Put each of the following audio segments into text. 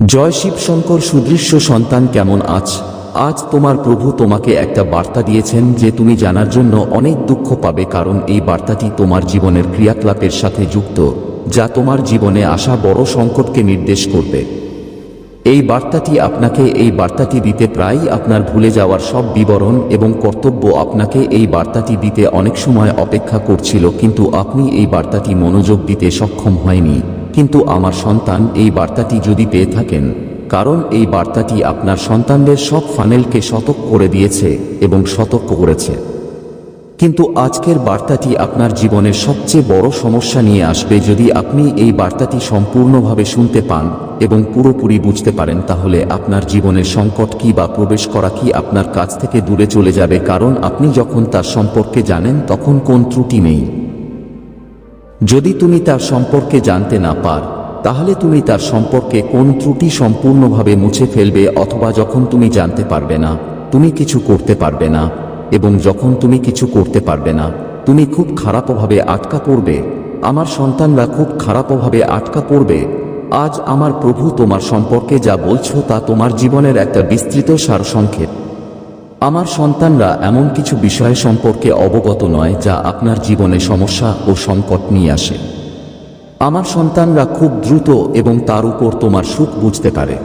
জয় শিব শঙ্কর সুদৃশ্য সন্তান কেমন আজ? আজ তোমার প্রভু তোমাকে একটা বার্তা দিয়েছেন যে তুমি জানার জন্য অনেক দুঃখ পাবে কারণ এই বার্তাটি তোমার জীবনের ক্রিয়াকলাপের সাথে যুক্ত, যা তোমার জীবনে আসা বড় সংকটকে নির্দেশ করবে। এই বার্তাটি আপনাকে এই বার্তাটি দিতে প্রায়ই আপনার ভুলে যাওয়ার সব বিবরণ এবং কর্তব্য আপনাকে এই বার্তাটি দিতে অনেক সময় অপেক্ষা করছিল, কিন্তু আপনি এই বার্তাটি মনোযোগ দিতে সক্ষম হয়নি। কিন্তু আমার সন্তান এই বার্তাটি যদি পেয়ে থাকেন, কারণ এই বার্তাটি আপনার সন্তানদের সব ফানেলকে সতর্ক করে দিয়েছে এবং সতর্ক করেছে। কিন্তু আজকের বার্তাটি আপনার জীবনের সবচেয়ে বড় সমস্যা নিয়ে আসবে যদি আপনি এই বার্তাটি সম্পূর্ণভাবে শুনতে পান এবং পুরোপুরি বুঝতে পারেন তাহলে আপনার জীবনের সংকট কি বা প্রবেশ করা কি আপনার কাছ থেকে দূরে চলে যাবে। কারণ আপনি যখন তার সম্পর্কে জানেন, তখন কোন ত্রুটি নেই। যদি তুমি তার সম্পর্কে জানতে না পার, তাহলে তুমি তার সম্পর্কে কোন ত্রুটি সম্পূর্ণভাবে মুছে ফেলবে অথবা যখন তুমি জানতে পারবে না, তুমি কিছু করতে পারবে না, এবং যখন তুমি কিছু করতে পারবে না, তুমি খুব খারাপভাবে আটকা পড়বে, আমার সন্তানরা খুব খারাপভাবে আটকা পড়বে, আজ আমার প্রভু তোমার সম্পর্কে যা বলছো তা তোমার জীবনের একটা বিস্তৃত সারসংক্ষেপ। আমার সন্তানরা এমন কিছু বিষয় সম্পর্কে অবগত নয় যা আপনার জীবনে সমস্যা ও সংকট নিয়ে আসে। আমার সন্তানরা খুব দ্রুত এবং তার উপর তোমার সুখ বুঝতে পারে।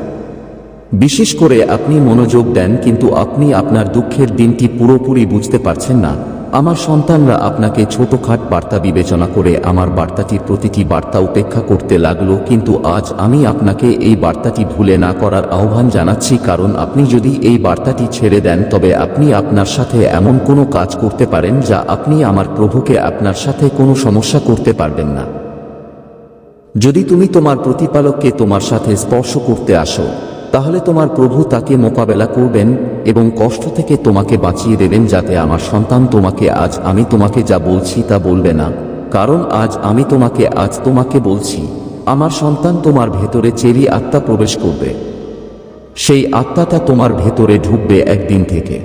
বিশেষ করে আপনি মনোযোগ দেন কিন্তু আপনি আপনার দুঃখের দিনটি পুরোপুরি বুঝতে পারছেন না। আমার সন্তানরা আপনাকে ছোটখাট বার্তা বিবেচনা করে আমার বার্তাটির প্রতিটি বার্তা উপেক্ষা করতে লাগল, কিন্তু আজ আমি আপনাকে এই বার্তাটি ভুলে না করার আহ্বান জানাচ্ছি, কারণ আপনি যদি এই বার্তাটি ছেড়ে দেন, তবে আপনি আপনার সাথে এমন কোনো কাজ করতে পারেন যা আপনি আমার প্রভুকে আপনার সাথে কোনো সমস্যা করতে পারবেন না। যদি তুমি তোমার প্রতিপালককে তোমার সাথে স্পর্শ করতে আসো তাহলে তোমার প্রভু তাকে মোকাবেলা করবেন এবং কষ্ট থেকে তোমাকে বাঁচিয়ে দেবেন যাতে আমার সন্তান তোমাকে আজ আমি তোমাকে যা বলছি তা বলবে না। কারণ আজ আমি তোমাকে, আজ তোমাকে বলছি, আমার সন্তান তোমার ভেতরে চেরি আত্মা প্রবেশ করবে। সেই আত্মাটা তোমার ভেতরে ঢুকবে একদিন থেকে।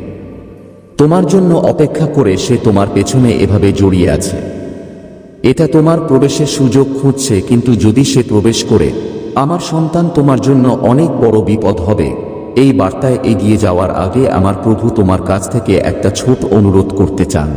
তোমার জন্য অপেক্ষা করে সে তোমার পেছনে এভাবে জড়িয়ে আছে। এটা তোমার প্রবেশের সুযোগ খুঁজছে, কিন্তু যদি সে প্রবেশ করে আমার সন্তান তোমার জন্য অনেক বড় বিপদ হবে। এই বার্তায় এগিয়ে যাওয়ার আগে আমার প্রভু তোমার কাছ থেকে একটা ছোট অনুরোধ করতে চান।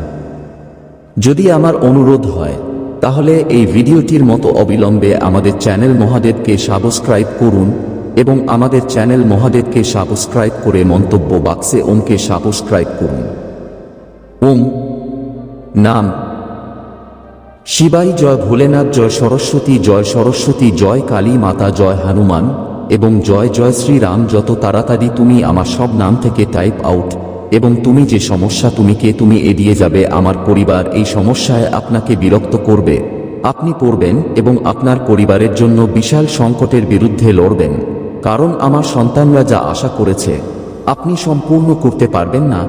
যদি আমার অনুরোধ হয়, তাহলে এই ভিডিওটির মতো অবিলম্বে আমাদের চ্যানেল মহাদেবকে সাবস্ক্রাইব করুন এবং আমাদের চ্যানেল মহাদেবকে সাবস্ক্রাইব করে মন্তব্য বাক্সে ওমকে সাবস্ক্রাইব করুন। ওম, নাম শিবাই জয় ভোলেনাথ, জয় সরস্বতী জয় সরস্বতী, জয় কালী মাতা, জয় হনুমান এবং জয় জয় শ্রীরাম, যত তাড়াতাড়ি তুমি আমার সব নাম থেকে টাইপ আউট এবং তুমি যে সমস্যা তুমি কে তুমি এড়িয়ে যাবে আমার পরিবার এই সমস্যায় আপনাকে বিরক্ত করবে। আপনি পড়বেন এবং আপনার পরিবারের জন্য বিশাল সংকটের বিরুদ্ধে লড়বেন। কারণ আমার সন্তানরা যা আশা করেছে, আপনি সম্পূর্ণ করতে পারবেন না।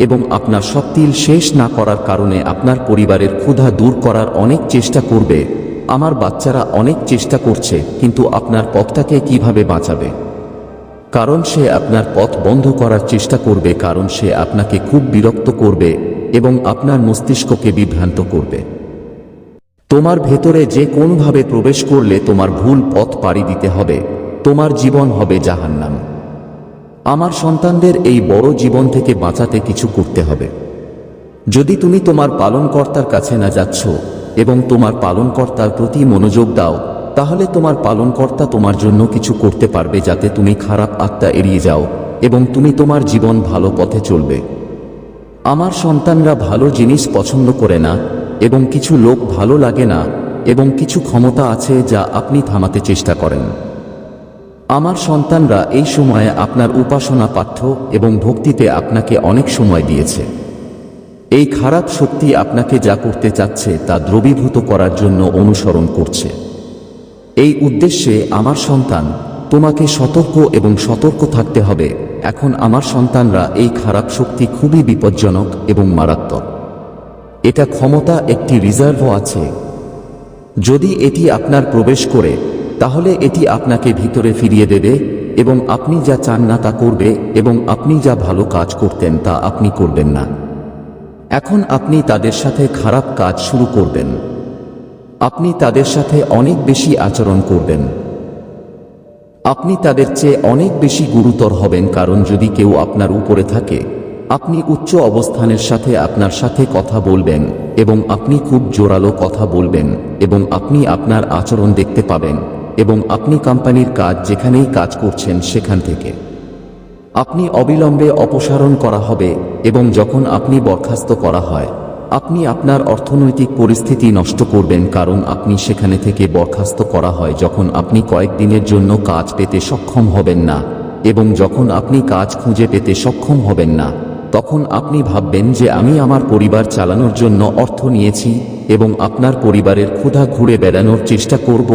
এবং আপনার সব তিল শেষ না করার কারণে আপনার পরিবারের ক্ষুধা দূর করার অনেক চেষ্টা করবে। আমার বাচ্চারা অনেক চেষ্টা করছে, কিন্তু আপনার পথটাকে কীভাবে বাঁচাবে? কারণ সে আপনার পথ বন্ধ করার চেষ্টা করবে, কারণ সে আপনাকে খুব বিরক্ত করবে এবং আপনার মস্তিষ্ককে বিভ্রান্ত করবে। তোমার ভেতরে যে কোনোভাবে প্রবেশ করলে তোমার ভুল পথ পাড়ি দিতে হবে, তোমার জীবন হবে জাহান্নাম। আমার সন্তানদের এই বড় জীবন থেকে বাঁচাতে কিছু করতে হবে। যদি তুমি তোমার পালনকর্তার কাছে না যাচ্ছ এবং তোমার পালনকর্তার প্রতি মনোযোগ দাও, তাহলে তোমার পালনকর্তা তোমার জন্য কিছু করতে পারবে যাতে তুমি খারাপ আত্মা এড়িয়ে যাও এবং তুমি তোমার জীবন ভালো পথে চলবে। আমার সন্তানরা ভালো জিনিস পছন্দ করে না এবং কিছু লোক ভালো লাগে না এবং কিছু ক্ষমতা আছে যা আপনি থামাতে চেষ্টা করেন। আমার সন্তানরা এই সময়ে আপনার উপাসনা পাঠ্য এবং ভক্তিতে আপনাকে অনেক সময় দিয়েছে। এই খারাপ শক্তি আপনাকে যা করতে চাচ্ছে তা দ্রবীভূত করার জন্য অনুসরণ করছে। এই উদ্দেশ্যে আমার সন্তান, তোমাকে সতর্ক এবং সতর্ক থাকতে হবে। এখন আমার সন্তানরা এই খারাপ শক্তি খুবই বিপজ্জনক এবং মারাত্মক। এটা ক্ষমতা একটি রিজার্ভও আছে। যদি এটি আপনার প্রবেশ করে তাহলে এটি আপনাকে ভিতরে ফিরিয়ে দেবে এবং আপনি যা চান না তা করবে এবং আপনি যা ভালো কাজ করতেন তা আপনি করবেন না। এখন আপনি তাদের সাথে খারাপ কাজ শুরু করবেন। আপনি তাদের সাথে অনেক বেশি আচরণ করবেন। আপনি তাদের চেয়ে অনেক বেশি গুরুতর হবেন কারণ যদি কেউ আপনার উপরে থাকে, আপনি উচ্চ অবস্থানের সাথে আপনার সাথে কথা বলবেন এবং আপনি খুব জোরালো কথা বলবেন এবং আপনি আপনার আচরণ দেখতে পাবেন। এবং আপনি কোম্পানির কাজ যেখানেই কাজ করছেন সেখান থেকে। আপনি অবিলম্বে অপসারণ করা হবে এবং যখন আপনি বরখাস্ত করা হয়, আপনি আপনার অর্থনৈতিক পরিস্থিতি নষ্ট করবেন কারণ আপনি সেখানে থেকে বরখাস্ত করা হয় যখন আপনি কয়েকদিনের জন্য কাজ পেতে সক্ষম হবেন না এবং যখন আপনি কাজ খুঁজে পেতে সক্ষম হবেন না, তখন আপনি ভাববেন যে আমি আমার পরিবার চালানোর জন্য অর্থ নিয়েছি এবং আপনার পরিবারের ক্ষুধা ঘুরে বেড়ানোর চেষ্টা করব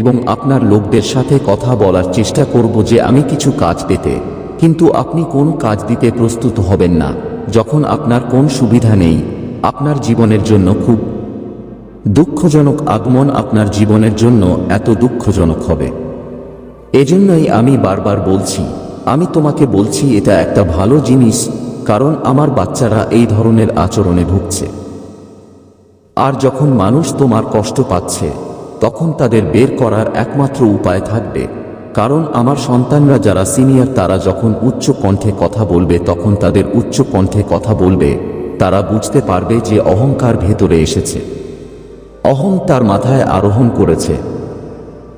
এবং আপনার লোকদের সাথে কথা বলার চেষ্টা করব যে আমি কিছু কাজ পেতে কিন্তু আপনি কোন কাজ দিতে প্রস্তুত হবেন না, যখন আপনার কোন সুবিধা নেই, আপনার জীবনের জন্য খুব দুঃখজনক আগমন আপনার জীবনের জন্য এত দুঃখজনক হবে। এজন্যই আমি বারবার বলছি, আমি তোমাকে বলছি এটা একটা ভালো জিনিস, কারণ আমার বাচ্চারা এই ধরনের আচরণে ভুগছে। আর যখন মানুষ তোমার কষ্ট পাচ্ছে তখন তাদের বের করার একমাত্র উপায় থাকবে। কারণ আমার সন্তানরা যারা সিনিয়র, তারা যখন উচ্চ কণ্ঠে কথা বলবে, তখন তাদের উচ্চ কণ্ঠে কথা বলবে, তারা বুঝতে পারবে যে অহংকার ভেতরে এসেছে। অহং তার মাথায় আরোহণ করেছে।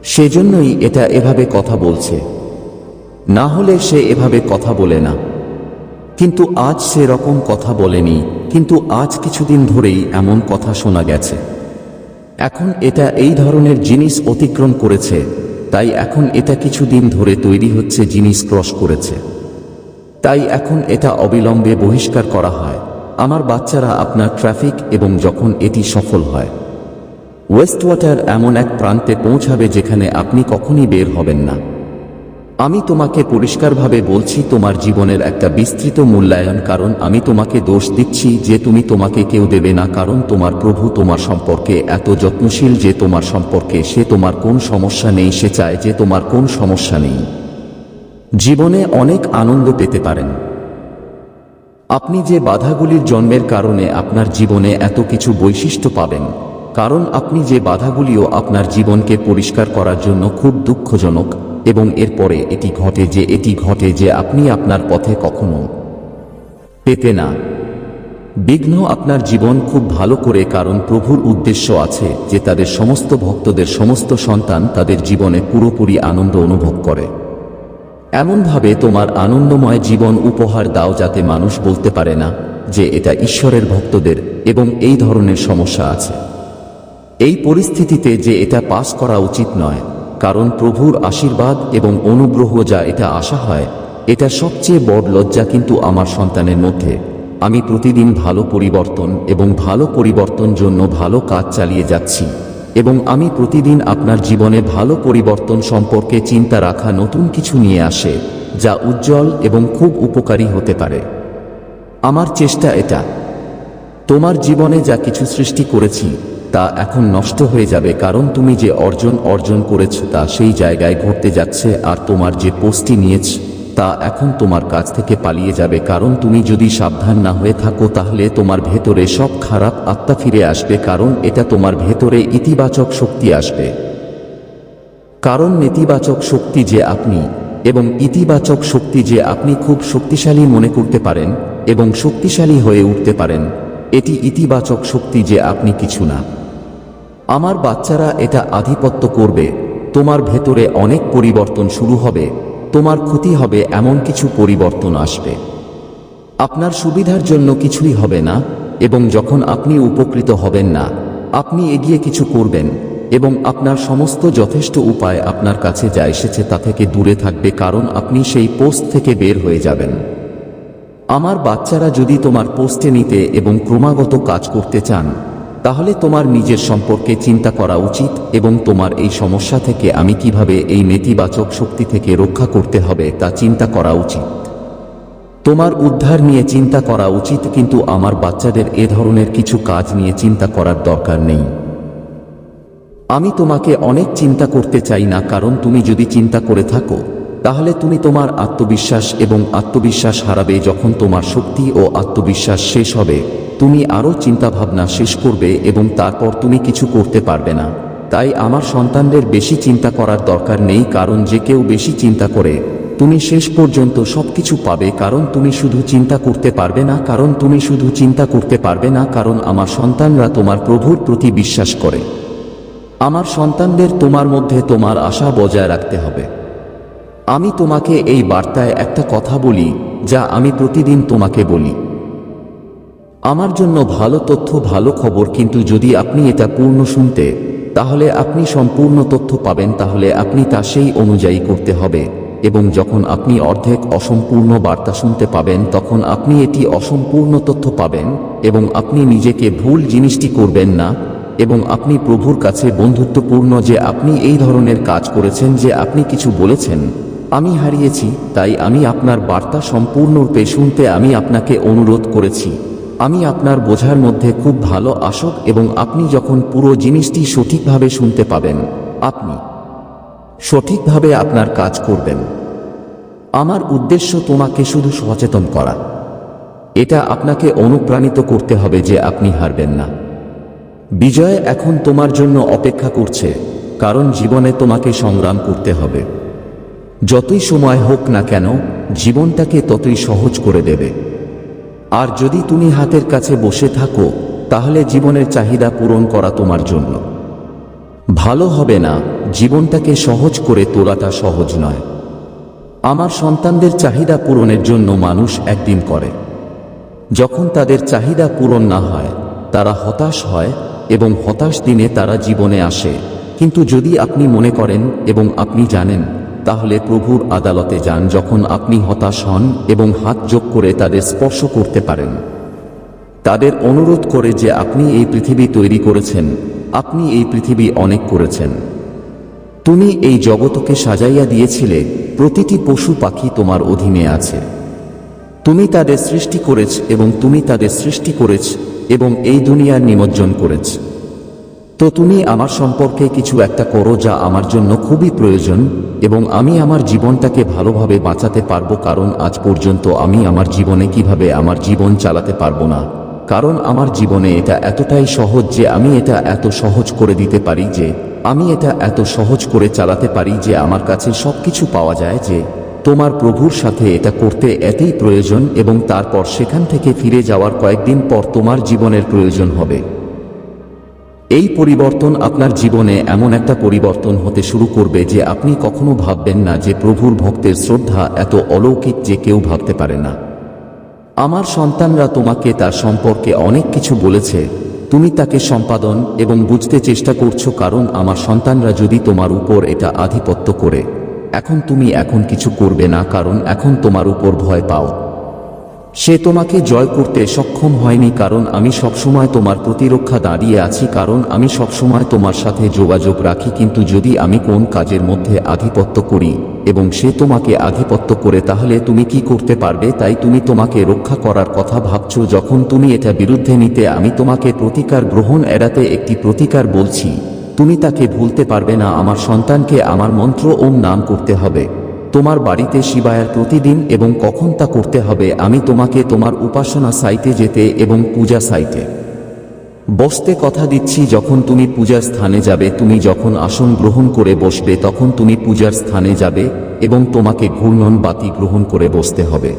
সেজন্যই এটা এভাবে কথা বলছে। না হলে সে এভাবে কথা বলে না। কিন্তু আজ সেরকম কথা বলেনি, কিন্তু আজ কিছুদিন ধরেই এমন কথা শোনা গেছে। এখন এটা এই ধরনের জিনিস অতিক্রম করেছে, তাই এখন এটা কিছুদিন ধরে তৈরি হচ্ছে জিনিস ক্রস করেছে। তাই এখন এটা অবিলম্বে বহিষ্কার করা হয়। আমার বাচ্চারা আপনার ট্রাফিক এবং যখন এটি সফল হয়। ওয়েস্ট ওয়াটার এমন এক প্রান্তে পৌঁছাবে যেখানে আপনি কখনই বের হবেন না। আমি তোমাকে পরিষ্কারভাবে বলছি, তোমার জীবনের একটা বিস্তৃত মূল্যায়ন, কারণ আমি তোমাকে দোষ দিচ্ছি যে তুমি তোমাকে কেউ দেবে না, কারণ তোমার প্রভু তোমার সম্পর্কে এত যত্নশীল যে তোমার সম্পর্কে সে তোমার কোন সমস্যা নেই, সে চায় যে তোমার কোন সমস্যা নেই। জীবনে অনেক আনন্দ পেতে পারেন। আপনি যে বাধাগুলির জন্মের কারণে আপনার জীবনে এত কিছু বৈশিষ্ট্য পাবেন, কারণ আপনি যে বাধাগুলিও আপনার জীবনকে পরিষ্কার করার জন্য খুব দুঃখজনক এবং এরপরে এটি ঘটে যে এটি ঘটে যে আপনি আপনার পথে কখনো পেতে না। বিঘ্ন আপনার জীবন খুব ভালো করে কারণ প্রভুর উদ্দেশ্য আছে যে তাদের সমস্ত ভক্তদের সমস্ত সন্তান তাদের জীবনে পুরোপুরি আনন্দ অনুভব করে। এমনভাবে তোমার আনন্দময় জীবন উপহার দাও যাতে মানুষ বলতে পারে না যে এটা ঈশ্বরের ভক্তদের এবং এই ধরনের সমস্যা আছে। এই পরিস্থিতিতে যে এটা পাস করা উচিত নয়। কারণ প্রভুর আশীর্বাদ এবং অনুগ্রহ যা এটা আশা হয়, এটা সবচেয়ে বড় লজ্জা কিন্তু আমার সন্তানের মধ্যে। আমি প্রতিদিন ভালো পরিবর্তন এবং ভালো পরিবর্তন জন্য ভালো কাজ চালিয়ে যাচ্ছি এবং আমি প্রতিদিন আপনার জীবনে ভালো পরিবর্তন সম্পর্কে চিন্তা রাখা নতুন কিছু নিয়ে আসে, যা উজ্জ্বল এবং খুব উপকারী হতে পারে। আমার চেষ্টা এটা। তোমার জীবনে যা কিছু সৃষ্টি করেছি তা এখন নষ্ট হয়ে যাবে কারণ তুমি যে অর্জন অর্জন করেছ তা সেই জায়গায় ঘটতে যাচ্ছে আর তোমার যে পোস্টটি নিয়েছ, তা এখন তোমার কাছ থেকে পালিয়ে যাবে কারণ তুমি যদি সাবধান না হয়ে থাকো তাহলে তোমার ভেতরে সব খারাপ আত্মা ফিরে আসবে কারণ এটা তোমার ভেতরে ইতিবাচক শক্তি আসবে। কারণ নেতিবাচক শক্তি যে আপনি এবং ইতিবাচক শক্তি যে আপনি খুব শক্তিশালী মনে করতে পারেন এবং শক্তিশালী হয়ে উঠতে পারেন, এটি ইতিবাচক শক্তি যে আপনি কিছু না। আমার বাচ্চারা এটা আধিপত্য করবে। তোমার ভেতরে অনেক পরিবর্তন শুরু হবে। তোমার ক্ষতি হবে, এমন কিছু পরিবর্তন আসবে। আপনার সুবিধার জন্য কিছুই হবে না, এবং যখন আপনি উপকৃত হবেন না, আপনি এগিয়ে কিছু করবেন, এবং আপনার সমস্ত যথেষ্ট উপায় আপনার কাছে যা এসেছে তা থেকে দূরে থাকবে, কারণ আপনি সেই পোস্ট থেকে বের হয়ে যাবেন। আমার বাচ্চারা যদি তোমার পোস্টে নিতে এবং ক্রমাগত কাজ করতে চান তাহলে তোমার নিজের সম্পর্কে চিন্তা করা উচিত এবং তোমার এই সমস্যা থেকে আমি কীভাবে এই নেতিবাচক শক্তি থেকে রক্ষা করতে হবে তা চিন্তা করা উচিত। তোমার উদ্ধার নিয়ে চিন্তা করা উচিত কিন্তু আমার বাচ্চাদের এ ধরনের কিছু কাজ নিয়ে চিন্তা করার দরকার নেই। আমি তোমাকে অনেক চিন্তা করতে চাই না কারণ তুমি যদি চিন্তা করে থাকো, তাহলে তুমি তোমার আত্মবিশ্বাস এবং আত্মবিশ্বাস হারাবে যখন তোমার শক্তি ও আত্মবিশ্বাস শেষ হবে। তুমি আরও চিন্তাভাবনা শেষ করবে এবং তারপর তুমি কিছু করতে পারবে না। তাই আমার সন্তানদের বেশি চিন্তা করার দরকার নেই কারণ যে কেউ বেশি চিন্তা করে, তুমি শেষ পর্যন্ত সবকিছু পাবে কারণ তুমি শুধু চিন্তা করতে পারবে না, কারণ তুমি শুধু চিন্তা করতে পারবে না, কারণ আমার সন্তানরা তোমার প্রভুর প্রতি বিশ্বাস করে। আমার সন্তানদের তোমার মধ্যে তোমার আশা বজায় রাখতে হবে। আমি তোমাকে এই বার্তায় একটা কথা বলি, যা আমি প্রতিদিন তোমাকে বলি। আমার জন্য ভালো তথ্য, ভালো খবর, কিন্তু যদি আপনি এটা পূর্ণ শুনতে, তাহলে আপনি সম্পূর্ণ তথ্য পাবেন, তাহলে আপনি তা সেই অনুযায়ী করতে হবে। এবং যখন আপনি অর্ধেক অসম্পূর্ণ বার্তা শুনতে পাবেন, তখন আপনি এটি অসম্পূর্ণ তথ্য পাবেন, এবং আপনি নিজেকে ভুল জিনিসটি করবেন না, এবং আপনি প্রভুর কাছে বন্ধুত্বপূর্ণ যে আপনি এই ধরনের কাজ করেছেন, যে আপনি কিছু বলেছেন, আমি হারিয়েছি, তাই আমি আপনার বার্তা সম্পূর্ণরূপে শুনতে আমি আপনাকে অনুরোধ করেছি। আমি আপনার বোঝার মধ্যে খুব ভালো আসক এবং আপনি যখন পুরো জিনিসটি সঠিকভাবে শুনতে পাবেন, আপনি সঠিকভাবে আপনার কাজ করবেন। আমার উদ্দেশ্য তোমাকে শুধু সচেতন করা। এটা আপনাকে অনুপ্রাণিত করতে হবে যে আপনি হারবেন না। বিজয় এখন তোমার জন্য অপেক্ষা করছে, কারণ জীবনে তোমাকে সংগ্রাম করতে হবে। যতই সময় হোক না কেন, জীবনটাকে ততই সহজ করে দেবে। আর যদি তুমি হাতের কাছে বসে থাকো, তাহলে জীবনের চাহিদা পূরণ করা তোমার জন্য। ভালো হবে না, জীবনটাকে সহজ করে তোলাটা সহজ নয়। আমার সন্তানদের চাহিদা পূরণের জন্য মানুষ একদিন করে। যখন তাদের চাহিদা পূরণ না হয়, তারা হতাশ হয় এবং হতাশ দিনে তারা জীবনে আসে। কিন্তু যদি আপনি মনে করেন এবং আপনি জানেন তাহলে প্রভুর আদালতে যান যখন আপনি হতাশ হন এবং হাত যোগ করে তাদের স্পর্শ করতে পারেন। তাদের অনুরোধ করে যে আপনি এই পৃথিবী তৈরি করেছেন, আপনি এই পৃথিবী অনেক করেছেন। তুমি এই জগতকে সাজাইয়া দিয়েছিলে, প্রতিটি পশু পাখি তোমার অধীনে আছে। তুমি তাদের সৃষ্টি করেছ এবং তুমি তাদের সৃষ্টি করেছ এবং এই দুনিয়ার নিমজ্জন করেছ। তো তুমি আমার সম্পর্কে কিছু একটা করো যা আমার জন্য খুবই প্রয়োজন এবং আমি আমার জীবনটাকে ভালোভাবে বাঁচাতে পারব কারণ আজ পর্যন্ত আমি আমার জীবনে কীভাবে আমার জীবন চালাতে পারব না। কারণ আমার জীবনে এটা এতটাই সহজ যে আমি এটা এত সহজ করে দিতে পারি যে, আমি এটা এত সহজ করে চালাতে পারি যে আমার কাছে সবকিছু পাওয়া যায় যে, তোমার প্রভুর সাথে এটা করতে এতেই প্রয়োজন এবং তারপর সেখান থেকে ফিরে যাওয়ার কয়েকদিন পর তোমার জীবনের প্রয়োজন হবে। এই পরিবর্তন আপনার জীবনে এমন একটা পরিবর্তন হতে শুরু করবে যে আপনি কখনো ভাববেন না যে প্রভুর ভক্তের শ্রদ্ধা এত অলৌকিক যে কেউ ভাবতে পারে না। আমার সন্তানরা তোমাকে তার সম্পর্কে অনেক কিছু বলেছে। তুমি তাকে সম্পাদন এবং বুঝতে চেষ্টা করছ কারণ আমার সন্তানরা যদি তোমার উপর এটা আধিপত্য করে, এখন তুমি এখন কিছু করবে না কারণ এখন তোমার উপর ভয় পাও। সে তোমাকে জয় করতে সক্ষম হয়নি কারণ আমি সবসময় তোমার প্রতিরক্ষা দাঁড়িয়ে আছি, কারণ আমি সবসময় তোমার সাথে যোগাযোগ রাখি, কিন্তু যদি আমি কোন কাজের মধ্যে আধিপত্য করি এবং সে তোমাকে আধিপত্য করে, তাহলে তুমি কি করতে পারবে? তাই তুমি তোমাকে রক্ষা করার কথা ভাবছ, যখন তুমি এটা বিরুদ্ধে নিতে আমি তোমাকে প্রতিকার গ্রহণ এড়াতে একটি প্রতিকার বলছি। তুমি তাকে ভুলতে পারবে না, আমার সন্তানকে আমার মন্ত্র ওম নাম করতে হবে। তোমার বাড়িতে শিবায়ার প্রতিদিন এবং কখন তা করতে হবে আমি তোমাকে তোমার উপাসনা সাইটে যেতে এবং পূজা সাইটে বসতে কথা দিচ্ছি যখন তুমি পূজার স্থানে যাবে, তুমি যখন আসন গ্রহণ করে বসবে তখন তুমি পূজার স্থানে যাবে এবং তোমাকে ঘূর্ণন বাতি গ্রহণ করে বসতে হবে।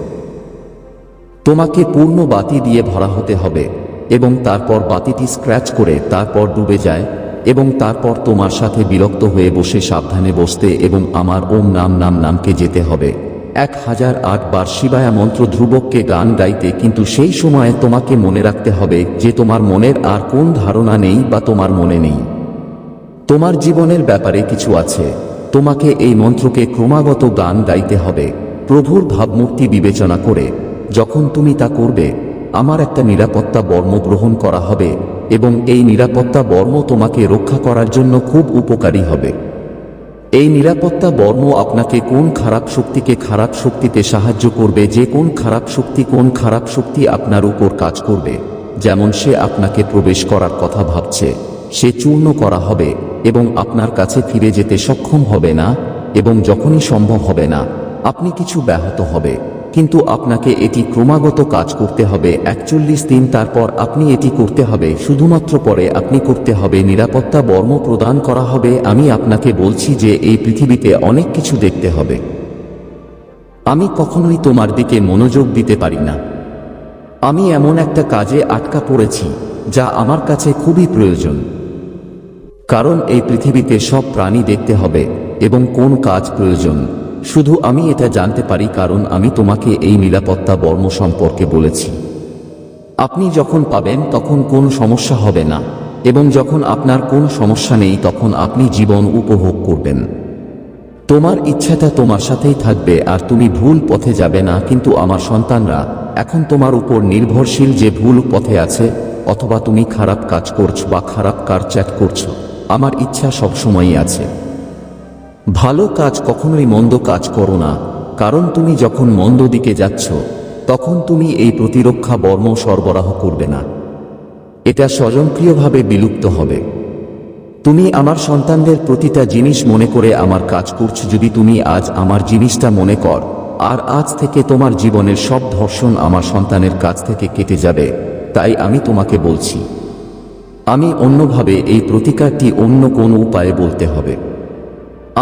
তোমাকে পূর্ণ বাতি দিয়ে ভরা হতে হবে এবং তারপর বাতিটি স্ক্র্যাচ করে তারপর ডুবে যায় এবং তারপর তোমার সাথে বিরক্ত হয়ে বসে সাবধানে বসতে এবং আমার ওম নাম নাম নামকে যেতে হবে। এক হাজার আট বার শিবায়া মন্ত্র ধ্রুবককে গান গাইতে, কিন্তু সেই সময়ে তোমাকে মনে রাখতে হবে যে তোমার মনের আর কোন ধারণা নেই বা তোমার মনে নেই। তোমার জীবনের ব্যাপারে কিছু আছে। তোমাকে এই মন্ত্রকে ক্রমাগত গান গাইতে হবে। প্রভুর ভাবমূর্তি বিবেচনা করে। যখন তুমি তা করবে, আমার একটা নিরাপত্তা বর্ম গ্রহণ করা হবে। এবং এই নিরাপত্তা বর্ম তোমাকে রক্ষা করার জন্য খুব উপকারী হবে। এই নিরাপত্তা বর্ম আপনাকে কোন খারাপ শক্তিকে খারাপ শক্তিতে সাহায্য করবে, যে কোন খারাপ শক্তি কোন খারাপ শক্তি আপনার উপর কাজ করবে, যেমন সে আপনাকে প্রবেশ করার কথা ভাবছে, সে চূর্ণ করা হবে এবং আপনার কাছে ফিরে যেতে সক্ষম হবে না এবং যখনই সম্ভব হবে না, আপনি কিছু ব্যাহত হবে। কিন্তু আপনাকে এটি ক্রমাগত কাজ করতে হবে। একচল্লিশ দিন তারপর আপনি এটি করতে হবে। শুধুমাত্র পরে আপনি করতে হবে। নিরাপত্তা বর্ম প্রদান করা হবে। আমি আপনাকে বলছি যে এই পৃথিবীতে অনেক কিছু দেখতে হবে। আমি কখনোই তোমার দিকে মনোযোগ দিতে পারি না। আমি এমন একটা কাজে আটকা পড়েছি, যা আমার কাছে খুবই প্রয়োজন। কারণ এই পৃথিবীতে সব প্রাণী দেখতে হবে এবং কোন কাজ প্রয়োজন। শুধু আমি এটা জানতে পারি কারণ আমি তোমাকে এই নিরাপত্তা বর্ম সম্পর্কে বলেছি। আপনি যখন পাবেন তখন কোন সমস্যা হবে না, এবং যখন আপনার কোন সমস্যা নেই তখন আপনি জীবন উপভোগ করবেন। তোমার ইচ্ছাটা তোমার সাথেই থাকবে আর তুমি ভুল পথে যাবে না, কিন্তু আমার সন্তানরা, এখন তোমার উপর নির্ভরশীল যে ভুল পথে আছে, অথবা তুমি খারাপ কাজ করছ বা খারাপ কার চ্যাট করছ, আমার ইচ্ছা সবসময়ই আছে। ভালো কাজ কখনোই মন্দ কাজ করো না, কারণ তুমি যখন মন্দ দিকে যাচ্ছ, তখন তুমি এই প্রতিরক্ষা বর্ম সরবরাহ করবে না। এটা স্বয়ংক্রিয়ভাবে বিলুপ্ত হবে। তুমি আমার সন্তানদের প্রতিটা জিনিস মনে করে আমার কাজ করছ যদি তুমি আজ আমার জিনিসটা মনে কর, আর আজ থেকে তোমার জীবনের সব ধর্ষণ আমার সন্তানের কাছ থেকে কেটে যাবে, তাই আমি তোমাকে বলছি। আমি অন্যভাবে এই প্রতিকারটি অন্য কোন উপায়ে বলতে হবে।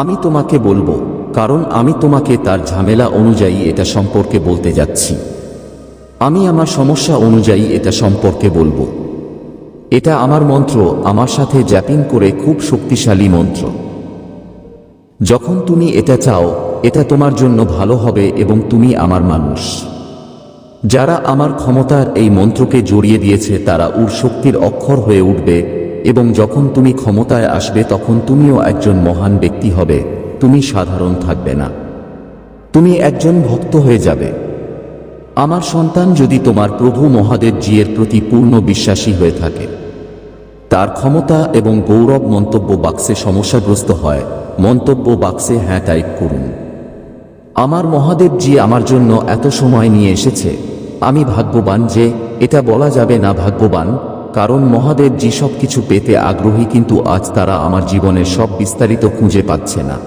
আমি তোমাকে বলব, কারণ আমি তোমাকে তার ঝামেলা অনুযায়ী এটা সম্পর্কে বলতে যাচ্ছি। আমি আমার সমস্যা অনুযায়ী এটা সম্পর্কে বলব। এটা আমার মন্ত্র, আমার সাথে জ্যাপিং করে খুব শক্তিশালী মন্ত্র। যখন তুমি এটা চাও, এটা তোমার জন্য ভালো হবে এবং তুমি আমার মানুষ। যারা আমার ক্ষমতার এই মন্ত্রকে জড়িয়ে দিয়েছে, তারা উর শক্তির অক্ষর হয়ে উঠবে এবং যখন তুমি ক্ষমতায় আসবে তখন তুমিও একজন মহান ব্যক্তি হবে, তুমি সাধারণ থাকবে না। তুমি একজন ভক্ত হয়ে যাবে। আমার সন্তান যদি তোমার প্রভু মহাদেব জিয়ের প্রতি পূর্ণ বিশ্বাসী হয়ে থাকে, তার ক্ষমতা এবং গৌরব মন্তব্য বাক্সে সমস্যাগ্রস্ত হয়, মন্তব্য বাক্সে হ্যাঁ টাইপ করুন। আমার মহাদেবজি আমার জন্য এত সময় নিয়ে এসেছে, আমি ভাগ্যবান যে এটা বলা যাবে না ভাগ্যবান কারণ মহাদেবজি সব কিছু পেতে আগ্রহী কিন্তু আজ তারা আমার জীবনের সব বিস্তারিত খুঁজে পাচ্ছে না।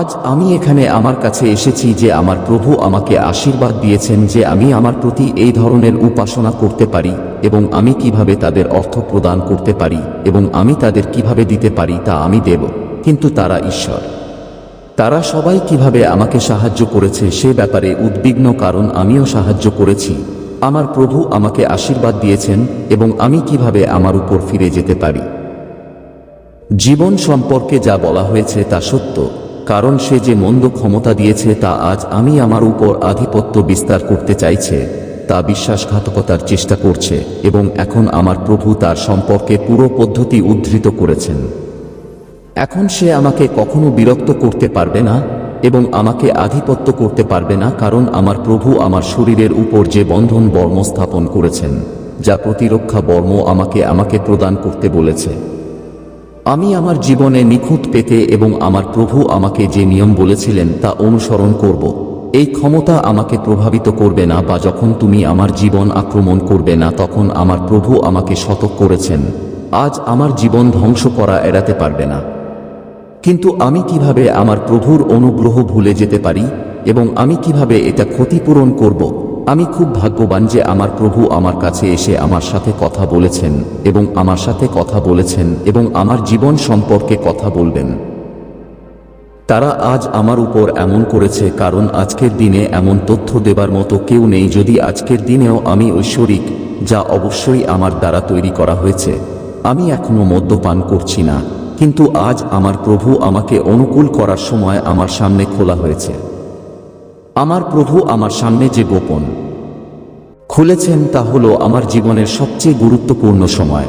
আজ আমি এখানে আমার কাছে এসেছি যে আমার প্রভু আমাকে আশীর্বাদ দিয়েছেন যে আমি আমার প্রতি এই ধরনের উপাসনা করতে পারি এবং আমি কীভাবে তাদের অর্থ প্রদান করতে পারি এবং আমি তাদের কীভাবে দিতে পারি তা আমি দেব, কিন্তু তারা ঈশ্বর। তারা সবাই কীভাবে আমাকে সাহায্য করেছে সে ব্যাপারে উদ্বিগ্ন কারণ আমিও সাহায্য করেছি। আমার প্রভু আমাকে আশীর্বাদ দিয়েছেন এবং আমি কীভাবে আমার উপর ফিরে যেতে পারি? জীবন সম্পর্কে যা বলা হয়েছে তা সত্য, কারণ সে যে মন্দ ক্ষমতা দিয়েছে তা আজ আমি আমার উপর আধিপত্য বিস্তার করতে চাইছে, তা বিশ্বাসঘাতকতার চেষ্টা করছে এবং এখন আমার প্রভু তার সম্পর্কে পুরো পদ্ধতি উদ্ধৃত করেছেন। এখন সে আমাকে কখনো বিরক্ত করতে পারবে না? এবং আমাকে আধিপত্য করতে পারবে না কারণ আমার প্রভু আমার শরীরের উপর যে বন্ধন বর্ম স্থাপন করেছেন, যা প্রতিরক্ষা বর্ম আমাকে আমাকে প্রদান করতে বলেছে। আমি আমার জীবনে নিখুঁত পেতে এবং আমার প্রভু আমাকে যে নিয়ম বলেছিলেন তা অনুসরণ করব। এই ক্ষমতা আমাকে প্রভাবিত করবে না বা যখন তুমি আমার জীবন আক্রমণ করবে না তখন আমার প্রভু আমাকে শতক করেছেন। আজ আমার জীবন ধ্বংস করা এড়াতে পারবে না। কিন্তু আমি কীভাবে আমার প্রভুর অনুগ্রহ ভুলে যেতে পারি এবং আমি কীভাবে এটা ক্ষতিপূরণ করব? আমি খুব ভাগ্যবান যে আমার প্রভু আমার কাছে এসে আমার সাথে কথা বলেছেন এবং আমার সাথে কথা বলেছেন এবং আমার জীবন সম্পর্কে কথা বলবেন। তারা আজ আমার উপর এমন করেছে কারণ আজকের দিনে এমন তথ্য দেবার মতো কেউ নেই যদি আজকের দিনেও আমি ঐশ্বরিক, যা অবশ্যই আমার দ্বারা তৈরি করা হয়েছে। আমি এখনও মদ্যপান করছি না। কিন্তু আজ আমার প্রভু আমাকে অনুকূল করার সময় আমার সামনে খোলা হয়েছে। আমার প্রভু আমার সামনে যে গোপন খুলেছেন তা হলো আমার জীবনের সবচেয়ে গুরুত্বপূর্ণ সময়।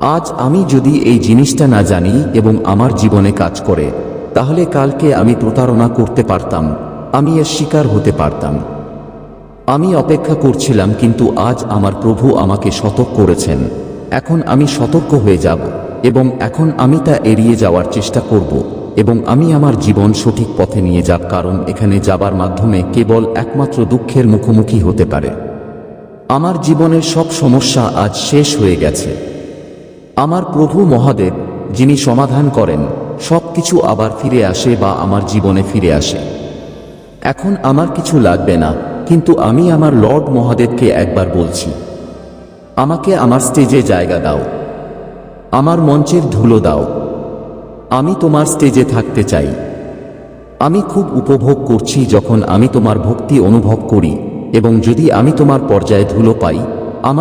আজ আমি যদি এই জিনিসটা না জানি এবং আমার জীবনে কাজ করে, তাহলে কালকে আমি প্রতারণা করতে পারতাম, আমি এর শিকার হতে পারতাম। আমি অপেক্ষা করছিলাম কিন্তু আজ আমার প্রভু আমাকে সতর্ক করেছেন। এখন আমি সতর্ক হয়ে যাব। এবং এখন আমি তা এড়িয়ে যাওয়ার চেষ্টা করব এবং আমি আমার জীবন সঠিক পথে নিয়ে যাব, কারণ এখানে যাবার মাধ্যমে কেবল একমাত্র দুঃখের মুখোমুখি হতে পারে। আমার জীবনের সব সমস্যা আজ শেষ হয়ে গেছে। আমার প্রভু মহাদেব, যিনি সমাধান করেন সব কিছু আবার ফিরে আসে বা আমার জীবনে ফিরে আসে। এখন আমার কিছু লাগবে না, কিন্তু আমি আমার লর্ড মহাদেবকে একবার বলছি। আমাকে আমার স্টেজে জায়গা দাও। আমার মঞ্চের ধুলো দাও। আমি তোমার স্টেজে থাকতে চাই। আমি খুব উপভোগ করছি যখন আমি তোমার ভক্তি অনুভব করি এবং যদি আমি তোমার পর্যায়ে ধুলো পাই